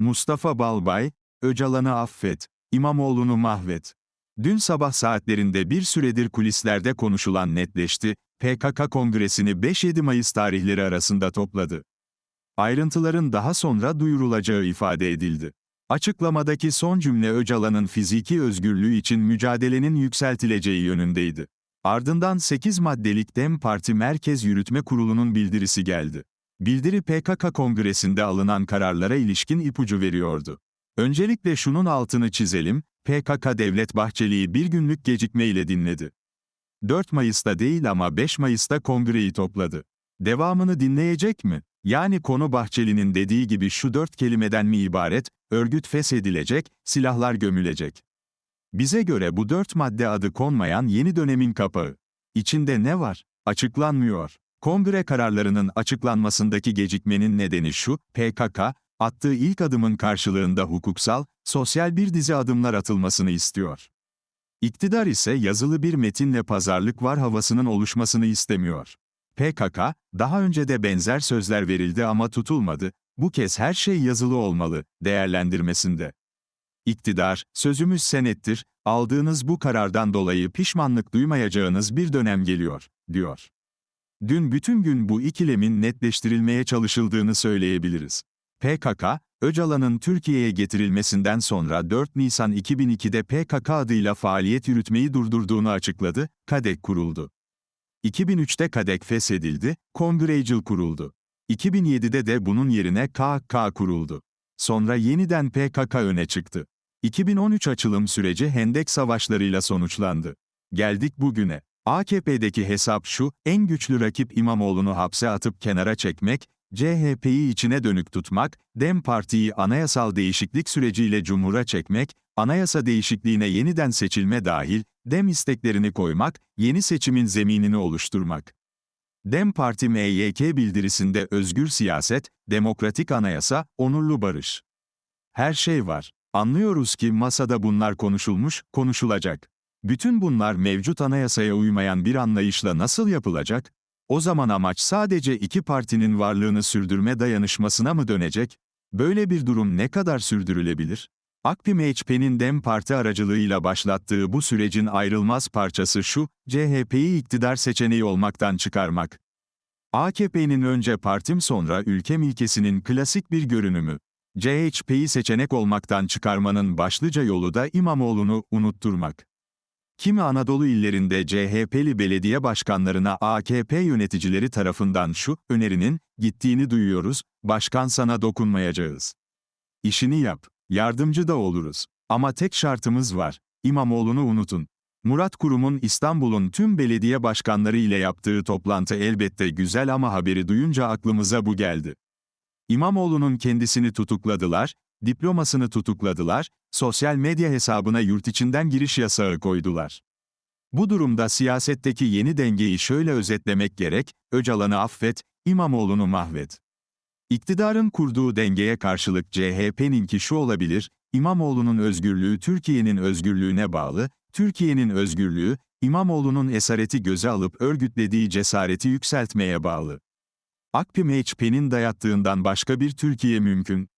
Mustafa Balbay, Öcalan'ı affet, İmamoğlu'nu mahvet. Dün sabah saatlerinde bir süredir kulislerde konuşulan netleşti, PKK kongresini 5-7 Mayıs tarihleri arasında topladı. Ayrıntıların daha sonra duyurulacağı ifade edildi. Açıklamadaki son cümle Öcalan'ın fiziki özgürlüğü için mücadelenin yükseltileceği yönündeydi. Ardından 8 maddelik DEM Parti Merkez Yürütme Kurulu'nun bildirisi geldi. Bildiri PKK kongresinde alınan kararlara ilişkin ipucu veriyordu. Öncelikle şunun altını çizelim, PKK Devlet Bahçeli'yi bir günlük gecikmeyle dinledi. 4 Mayıs'ta değil ama 5 Mayıs'ta kongreyi topladı. Devamını dinleyecek mi? Yani konu Bahçeli'nin dediği gibi şu dört kelimeden mi ibaret, örgüt feshedilecek, silahlar gömülecek. Bize göre bu dört madde adı konmayan yeni dönemin kapağı. İçinde ne var? Açıklanmıyor. Kongre kararlarının açıklanmasındaki gecikmenin nedeni şu, PKK, attığı ilk adımın karşılığında hukuksal, sosyal bir dizi adımlar atılmasını istiyor. İktidar ise yazılı bir metinle pazarlık var havasının oluşmasını istemiyor. PKK, daha önce de benzer sözler verildi ama tutulmadı, bu kez her şey yazılı olmalı, değerlendirmesinde. İktidar, sözümüz senettir, aldığınız bu karardan dolayı pişmanlık duymayacağınız bir dönem geliyor, diyor. Dün bütün gün bu ikilemin netleştirilmeye çalışıldığını söyleyebiliriz. PKK, Öcalan'ın Türkiye'ye getirilmesinden sonra 4 Nisan 2002'de PKK adıyla faaliyet yürütmeyi durdurduğunu açıkladı, KADEK kuruldu. 2003'te KADEK feshedildi, Kongreacil kuruldu. 2007'de de bunun yerine KK kuruldu. Sonra yeniden PKK öne çıktı. 2013 açılım süreci Hendek savaşlarıyla sonuçlandı. Geldik bugüne. AKP'deki hesap şu, en güçlü rakip İmamoğlu'nu hapse atıp kenara çekmek, CHP'yi içine dönük tutmak, DEM Parti'yi anayasal değişiklik süreciyle cumhura çekmek, anayasa değişikliğine yeniden seçilme dahil, DEM isteklerini koymak, yeni seçimin zeminini oluşturmak. DEM Parti MYK bildirisinde özgür siyaset, demokratik anayasa, onurlu barış. Her şey var. Anlıyoruz ki masada bunlar konuşulmuş, konuşulacak. Bütün bunlar mevcut anayasaya uymayan bir anlayışla nasıl yapılacak? O zaman amaç sadece iki partinin varlığını sürdürme dayanışmasına mı dönecek? Böyle bir durum ne kadar sürdürülebilir? AKP-MHP'nin DEM Parti aracılığıyla başlattığı bu sürecin ayrılmaz parçası şu, CHP'yi iktidar seçeneği olmaktan çıkarmak. AKP'nin önce partim sonra ülkem ilkesinin klasik bir görünümü. CHP'yi seçenek olmaktan çıkarmanın başlıca yolu da İmamoğlu'nu unutturmak. Kimi Anadolu illerinde CHP'li belediye başkanlarına AKP yöneticileri tarafından şu önerinin gittiğini duyuyoruz, başkan sana dokunmayacağız. İşini yap, yardımcı da oluruz. Ama tek şartımız var, İmamoğlu'nu unutun. Murat Kurum'un İstanbul'un tüm belediye başkanları ile yaptığı toplantı elbette güzel ama haberi duyunca aklımıza bu geldi. İmamoğlu'nun kendisini tutukladılar, diplomasını tutukladılar, sosyal medya hesabına yurt içinden giriş yasağı koydular. Bu durumda siyasetteki yeni dengeyi şöyle özetlemek gerek, Öcalan'ı affet, İmamoğlu'nu mahvet. İktidarın kurduğu dengeye karşılık CHP'ninki şu olabilir, İmamoğlu'nun özgürlüğü Türkiye'nin özgürlüğüne bağlı, Türkiye'nin özgürlüğü, İmamoğlu'nun esareti göze alıp örgütlediği cesareti yükseltmeye bağlı. AKP-MHP'nin dayattığından başka bir Türkiye mümkün